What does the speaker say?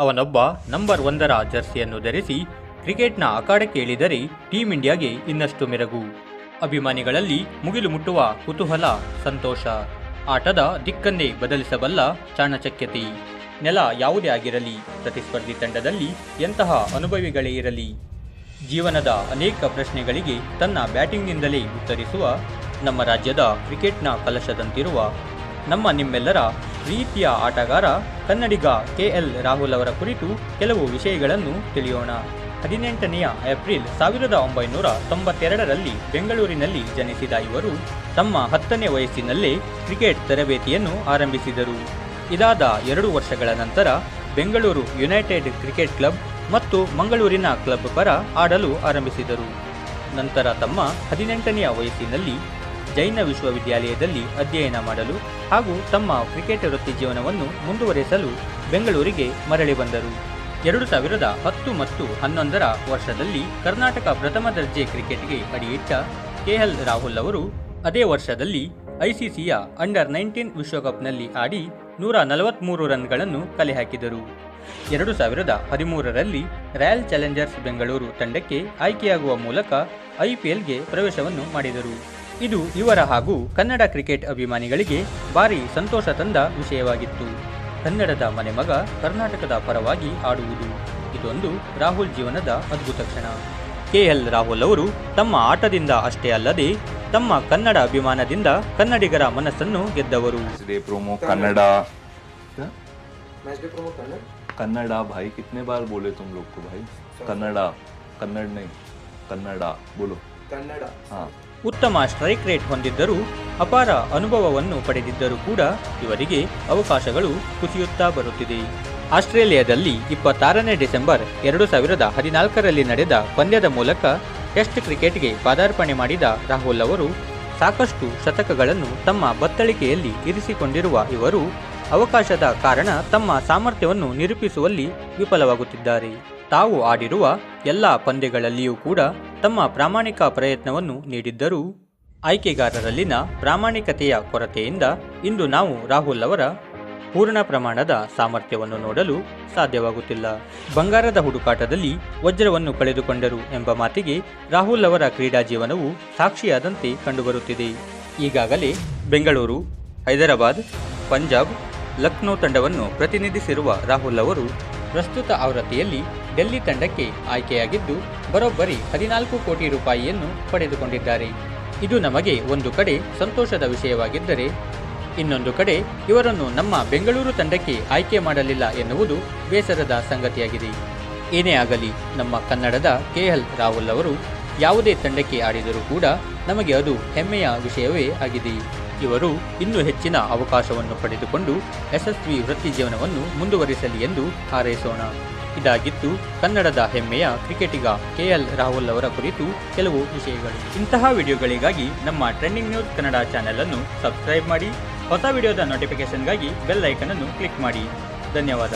ಅವನೊಬ್ಬ ನಂಬರ್ ಒಂದರ ಜರ್ಸಿಯನ್ನು ಧರಿಸಿ ಕ್ರಿಕೆಟ್ನ ಅಖಾಡಕ್ಕೆ ಇಳಿದರೆ ಟೀಂ ಇಂಡಿಯಾಗೆ ಇನ್ನಷ್ಟು ಮೆರಗು. ಅಭಿಮಾನಿಗಳಲ್ಲಿ ಮುಗಿಲು ಮುಟ್ಟುವ ಕುತೂಹಲ, ಸಂತೋಷ. ಆಟದ ದಿಕ್ಕನ್ನೇ ಬದಲಿಸಬಲ್ಲ ಚಾಣಚಕ್ಯತೆ. ನೆಲ ಯಾವುದೇ ಆಗಿರಲಿ, ಪ್ರತಿಸ್ಪರ್ಧಿ ತಂಡದಲ್ಲಿ ಎಂತಹ ಅನುಭವಿಗಳೇ ಇರಲಿ. ಜೀವನದ ಅನೇಕ ಪ್ರಶ್ನೆಗಳಿಗೆ ತನ್ನ ಬ್ಯಾಟಿಂಗ್ನಿಂದಲೇ ಉತ್ತರಿಸುವ ನಮ್ಮ ರಾಜ್ಯದ ಕ್ರಿಕೆಟ್ನ ಕಲಶದಂತಿರುವ ನಮ್ಮ ನಿಮ್ಮೆಲ್ಲರ ಪ್ರೀತಿಯ ಆಟಗಾರ ಕನ್ನಡಿಗ ಕೆ ಎಲ್ ರಾಹುಲ್ ಅವರ ಕುರಿತು ಕೆಲವು ವಿಷಯಗಳನ್ನು ತಿಳಿಯೋಣ. ಹದಿನೆಂಟನೆಯ ಏಪ್ರಿಲ್ ಸಾವಿರದ ಒಂಬೈನೂರ ತೊಂಬತ್ತೆರಡರಲ್ಲಿ ಬೆಂಗಳೂರಿನಲ್ಲಿ ಜನಿಸಿದ ಇವರು ತಮ್ಮ ಹತ್ತನೇ ವಯಸ್ಸಿನಲ್ಲೇ ಕ್ರಿಕೆಟ್ ತರಬೇತಿಯನ್ನು ಆರಂಭಿಸಿದರು. ಇದಾದ ಎರಡು ವರ್ಷಗಳ ನಂತರ ಬೆಂಗಳೂರು ಯುನೈಟೆಡ್ ಕ್ರಿಕೆಟ್ ಕ್ಲಬ್ ಮತ್ತು ಮಂಗಳೂರಿನ ಕ್ಲಬ್ ಪರ ಆಡಲು ಆರಂಭಿಸಿದರು. ನಂತರ ತಮ್ಮ ಹದಿನೆಂಟನೆಯ ವಯಸ್ಸಿನಲ್ಲಿ ಜೈನ ವಿಶ್ವವಿದ್ಯಾಲಯದಲ್ಲಿ ಅಧ್ಯಯನ ಮಾಡಲು ಹಾಗೂ ತಮ್ಮ ಕ್ರಿಕೆಟ್ ವೃತ್ತಿ ಜೀವನವನ್ನು ಮುಂದುವರೆಸಲು ಬೆಂಗಳೂರಿಗೆ ಮರಳಿ ಬಂದರು. ಎರಡು ಸಾವಿರದ ಹತ್ತು ಮತ್ತು ಹನ್ನೊಂದರ ವರ್ಷದಲ್ಲಿ ಕರ್ನಾಟಕ ಪ್ರಥಮ ದರ್ಜೆ ಕ್ರಿಕೆಟ್ಗೆ ಅಡಿಯಿಟ್ಟ ಕೆಎಲ್ ರಾಹುಲ್ ಅವರು ಅದೇ ವರ್ಷದಲ್ಲಿ ಐಸಿಸಿಯ ಅಂಡರ್ ನೈನ್ಟೀನ್ ವಿಶ್ವಕಪ್ನಲ್ಲಿ ಆಡಿ ನೂರ ನಲವತ್ತ್ಮೂರು ರನ್ಗಳನ್ನು ಕಲೆಹಾಕಿದರು ಎರಡು ಸಾವಿರದ ಹದಿಮೂರರಲ್ಲಿ ರಾಯಲ್ ಚಾಲೆಂಜರ್ಸ್ ಬೆಂಗಳೂರು ತಂಡಕ್ಕೆ ಆಯ್ಕೆಯಾಗುವ ಮೂಲಕ ಐಪಿಎಲ್ಗೆ ಪ್ರವೇಶವನ್ನು ಮಾಡಿದರು. ಇದು ಇವರ ಹಾಗೂ ಕನ್ನಡ ಕ್ರಿಕೆಟ್ ಅಭಿಮಾನಿಗಳಿಗೆ ಭಾರಿ ಸಂತೋಷ ತಂದ ವಿಷಯವಾಗಿತ್ತು. ಕನ್ನಡದ ಮನೆಮಗ ಕರ್ನಾಟಕದ ಪರವಾಗಿ ಆಡುವುದು. ಇದೊಂದು ರಾಹುಲ್ ಜೀವನದ ಅದ್ಭುತ ಕ್ಷಣ. ಕೆಎಲ್ ರಾಹುಲ್ ಅವರು ತಮ್ಮ ಆಟದಿಂದ ಅಷ್ಟೇ ಅಲ್ಲದೆ ತಮ್ಮ ಕನ್ನಡ ಅಭಿಮಾನದಿಂದ ಕನ್ನಡಿಗರ ಮನಸ್ಸನ್ನು ಗೆದ್ದವರು. ಕನ್ನಡ. ಕನ್ನಡ? ಭಾಯ್ ಬಾರ್ ಬೋಲೆ ಕನ್ನಡ ಕನ್ನಡ ಕನ್ನಡ ಬೋಲು. ಕನ್ನಡ. ಉತ್ತಮ ಸ್ಟ್ರೈಕ್ ರೇಟ್ ಹೊಂದಿದ್ದರೂ ಅಪಾರ ಅನುಭವವನ್ನು ಪಡೆದಿದ್ದರೂ ಕೂಡ ಇವರಿಗೆ ಅವಕಾಶಗಳು ಕುಸಿಯುತ್ತಾ ಬರುತ್ತಿದೆ. ಆಸ್ಟ್ರೇಲಿಯಾದಲ್ಲಿ ಇಪ್ಪತ್ತಾರನೇ ಡಿಸೆಂಬರ್ ಎರಡು ಸಾವಿರದ ಹದಿನಾಲ್ಕರಲ್ಲಿ ನಡೆದ ಪಂದ್ಯದ ಮೂಲಕ ಟೆಸ್ಟ್ ಕ್ರಿಕೆಟ್ಗೆ ಪಾದಾರ್ಪಣೆ ಮಾಡಿದ ರಾಹುಲ್ ಅವರು ಸಾಕಷ್ಟು ಶತಕಗಳನ್ನು ತಮ್ಮ ಬತ್ತಳಿಕೆಯಲ್ಲಿ ಇರಿಸಿಕೊಂಡಿರುವ ಇವರು ಅವಕಾಶದ ಕಾರಣ ತಮ್ಮ ಸಾಮರ್ಥ್ಯವನ್ನು ನಿರೂಪಿಸುವಲ್ಲಿ ವಿಫಲವಾಗುತ್ತಿದ್ದಾರೆ. ತಾವು ಆಡಿರುವ ಎಲ್ಲ ಪಂದ್ಯಗಳಲ್ಲಿಯೂ ಕೂಡ ತಮ್ಮ ಪ್ರಾಮಾಣಿಕ ಪ್ರಯತ್ನವನ್ನು ನೀಡಿದ್ದರೂ ಆಯ್ಕೆಗಾರರಲ್ಲಿನ ಪ್ರಾಮಾಣಿಕತೆಯ ಕೊರತೆಯಿಂದ ಇಂದು ನಾವು ರಾಹುಲ್ ಅವರ ಪೂರ್ಣ ಪ್ರಮಾಣದ ಸಾಮರ್ಥ್ಯವನ್ನು ನೋಡಲು ಸಾಧ್ಯವಾಗುತ್ತಿಲ್ಲ. ಬಂಗಾರದ ಹುಡುಕಾಟದಲ್ಲಿ ವಜ್ರವನ್ನು ಕಳೆದುಕೊಂಡರು ಎಂಬ ಮಾತಿಗೆ ರಾಹುಲ್ ಅವರ ಕ್ರೀಡಾ ಜೀವನವು ಸಾಕ್ಷಿಯಾದಂತೆ ಕಂಡುಬರುತ್ತಿದೆ. ಈಗಾಗಲೇ ಬೆಂಗಳೂರು, ಹೈದರಾಬಾದ್, ಪಂಜಾಬ್, ಲಕ್ನೋ ತಂಡವನ್ನು ಪ್ರತಿನಿಧಿಸಿರುವ ರಾಹುಲ್ ಅವರು ಪ್ರಸ್ತುತ ಆವೃತ್ತಿಯಲ್ಲಿ ಡೆಲ್ಲಿ ತಂಡಕ್ಕೆ ಆಯ್ಕೆಯಾಗಿದ್ದು, ಬರೋಬ್ಬರಿ ಹದಿನಾಲ್ಕು ಕೋಟಿ ರೂಪಾಯಿಯನ್ನು ಪಡೆದುಕೊಂಡಿದ್ದಾರೆ. ಇದು ನಮಗೆ ಒಂದು ಕಡೆ ಸಂತೋಷದ ವಿಷಯವಾಗಿದ್ದರೆ, ಇನ್ನೊಂದು ಕಡೆ ಇವರನ್ನು ನಮ್ಮ ಬೆಂಗಳೂರು ತಂಡಕ್ಕೆ ಆಯ್ಕೆ ಮಾಡಲಿಲ್ಲ ಎನ್ನುವುದು ಬೇಸರದ ಸಂಗತಿಯಾಗಿದೆ. ಏನೇ ಆಗಲಿ, ನಮ್ಮ ಕನ್ನಡದ ಕೆಎಲ್ ರಾಹುಲ್ ಅವರು ಯಾವುದೇ ತಂಡಕ್ಕೆ ಆಡಿದರೂ ಕೂಡ ನಮಗೆ ಅದು ಹೆಮ್ಮೆಯ ವಿಷಯವೇ ಆಗಿದೆ. ಇವರು ಇನ್ನೂ ಹೆಚ್ಚಿನ ಅವಕಾಶವನ್ನು ಪಡೆದುಕೊಂಡು ಯಶಸ್ವಿ ವೃತ್ತಿ ಜೀವನವನ್ನು ಮುಂದುವರಿಸಲಿ ಎಂದು ಹಾರೈಸೋಣ. ಇದಾಗಿತ್ತು ಕನ್ನಡದ ಹೆಮ್ಮೆಯ ಕ್ರಿಕೆಟಿಗ ಕೆಎಲ್ ರಾಹುಲ್ ಅವರ ಕುರಿತು ಕೆಲವು ವಿಷಯಗಳು. ಇಂತಹ ವಿಡಿಯೋಗಳಿಗಾಗಿ ನಮ್ಮ ಟ್ರೆಂಡಿಂಗ್ ನ್ಯೂಸ್ ಕನ್ನಡ ಚಾನೆಲ್ ಅನ್ನು ಸಬ್ಸ್ಕ್ರೈಬ್ ಮಾಡಿ, ಹೊಸ ವಿಡಿಯೋದ ನೋಟಿಫಿಕೇಶನ್ಗಾಗಿ ಬೆಲ್ ಐಕನ್ ಅನ್ನು ಕ್ಲಿಕ್ ಮಾಡಿ. ಧನ್ಯವಾದ.